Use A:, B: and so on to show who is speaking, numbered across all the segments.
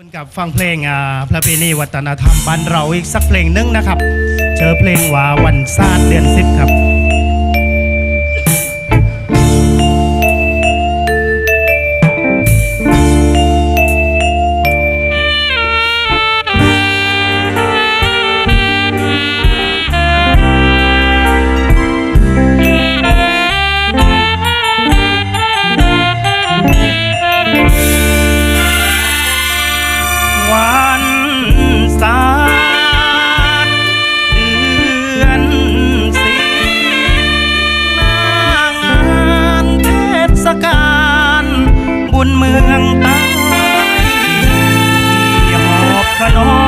A: คุณกับฟังเพลงพระปีนีวัฒนธรรมบ้านเราอีกสักเพลงนึงนะครับ เจอเพลงว่าวันซาดเดือนสิบครับ คนเมืองตายหอบขนอ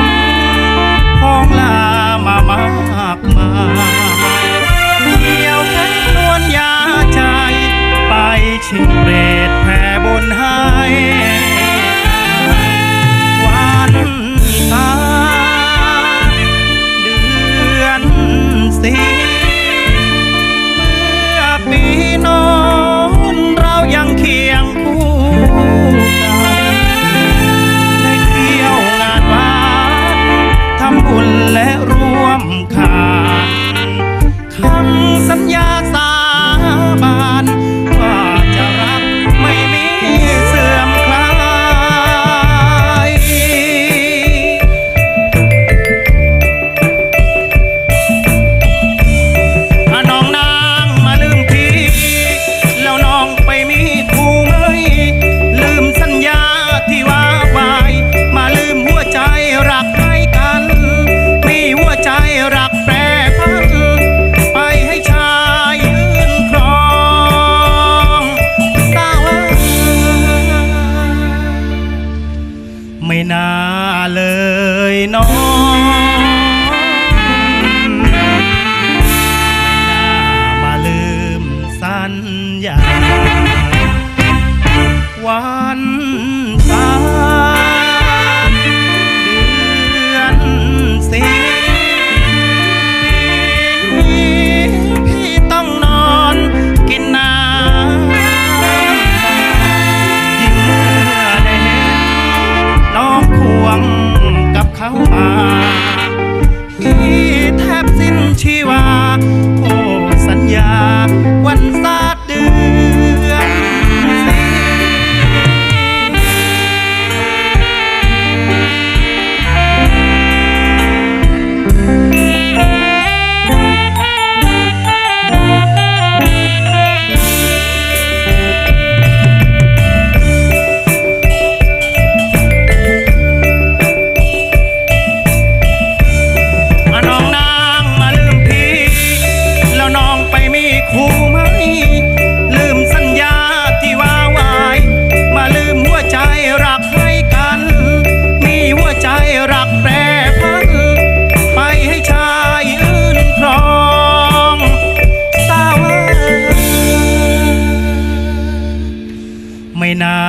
A: ไม่น่า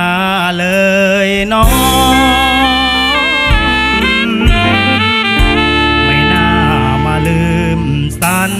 A: เลยน้องไม่น่ามาลืมสัญ